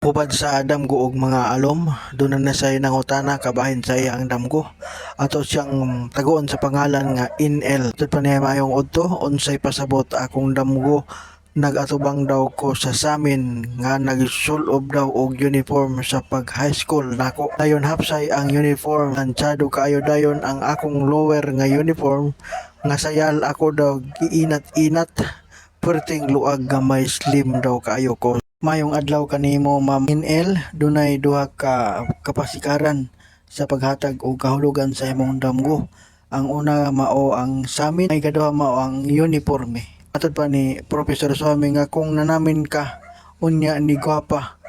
Hubad sa damgo og mga alom, doon na say nangutana kabahin sa iya ang damgo. Ato siyang tagoon sa pangalan nga Inel. Tud pa niya mayong udto, unsay pasabot akong damgo nagatubang daw ko sa samin nga nagsulob daw og uniform sa pag high school nako. Dayon hapsay ang uniform, tansyado kaayo dayon ang akong lower nga uniform nga sayal ako daw giinat-inat perting luag nga may slim daw kaayo ko. Mayong adlaw kanimo Ma'am Inel, dunay duha ka kapasikaran sa paghatag og kahulugan sa imong damgo. Ang una mao ang samin, ay kaduha mao ang uniforme. Atod pa ni Professor Swami nga kung nanamin ka unya ni gwapa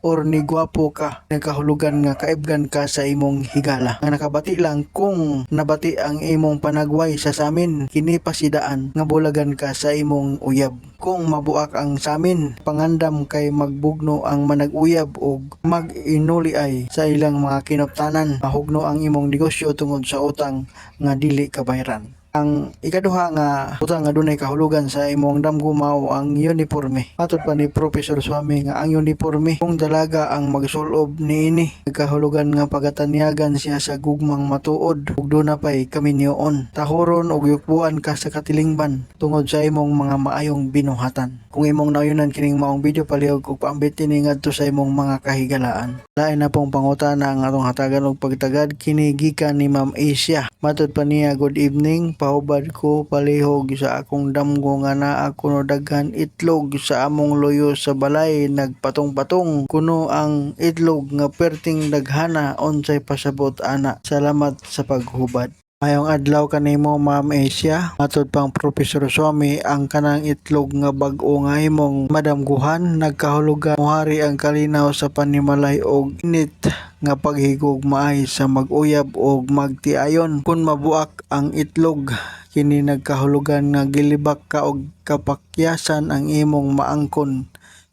or ni gwapo ka nagkahulugan nga kaibgan ka sa imong higala. Nga nakabati lang kung nabati ang imong panagway sa samin kini pasidaan nga bulagan ka sa imong uyab. Kung mabuak ang samin pangandam kay magbugno ang manag-uyab og mag-inuli ay sa ilang mga kinoptanan. Mahugno ang imong negosyo tungod sa utang nga dili kabayran ang ikaduha nga utang nga dunay kahulugan sa imong damgo mao ang uniforme. Matod pa ni Professor Swami nga ang uniforme kung dalaga ang magsulob niini kahulugan nga pagatanyagan siya sa gugmang matuod ug doon na pay kaminyoon. Tahoron og yukbuan ka sa katilingban tungod sa imong mga maayong binuhatan. Kung imong nauyonan kining maong video palihog ug paambit ini ngadto sa imong mga kahigalaan. Lain na pong pangutana ang atong hatagan og pagtagad kini gikan ni Ma'am Asia. Matod pa niya good evening pahubad ko palihog sa akong damgo nga naa kuno daghan itlog sa among loyo sa balay nagpatong-patong kuno ang itlog nga perting daghana unsay pasabot ana. Salamat sa paghubad. Mayong adlaw kanimo Ma'am Asia, matod pang Professor Swami ang kanang itlog nga bag-o nga imong madamguhan nagkahulugan muhari ang kalinaw sa panimalay og init nga paghigog maay sa mag-uyab og magtiayon kun mabuak ang itlog kini nagkahulugan nga gilibak ka og kapakyasan ang imong maangkon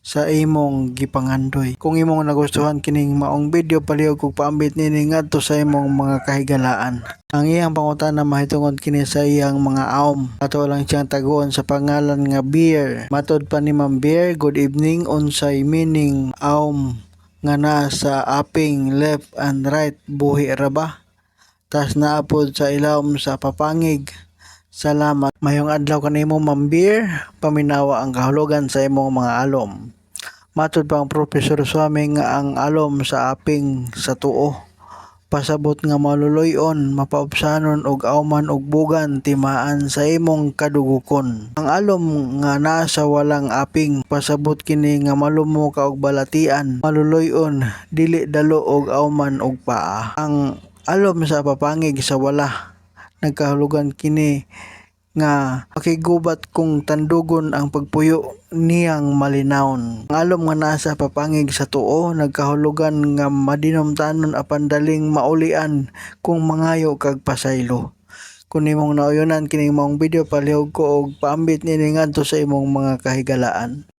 sa imong gipangandoy. Kung imong nagustuhan kining maong video palihog kog paambit nini ngadto sa imong mga kahigalaan. Ang iyang pangutana mahitungod kini sa iyang mga aom. Ato lang siyang taguon sa pangalan nga Beer. Matod pa ni Ma'am Beer, good evening unsay meaning aom nga naa sa aping left and right buhi ra ba? Tas naapod sa ilawom sa papangig. Salamat. Mayong adlaw kanimo Ma'am Beer, paminawa ang kahulugan sa imong mga alom. Matod pa ang Professor Swami nga ang alom sa aping sa tuo. Pasabot nga maluloyon, mapaubsanon og auman og bugan timaan sa imong kadugukon. Ang alom nga nasa walang aping, pasabot kini nga malumo ka og balatian, maluloyon, dili dalo og auman og paa. Ang alom sa papangig sa wala, nagkahulugan kini nga makigubat kung tandugon ang pagpuyo niyang malinawon. Ang alom nga nasa papangig sa tuo nagkahulugan nga madinomtanon apan daling maulian kung mangayo kag pasaylo. Kung imong nauyonan kining maong video palihog ko og paambit nini ngadto sa imong mga kahigalaan.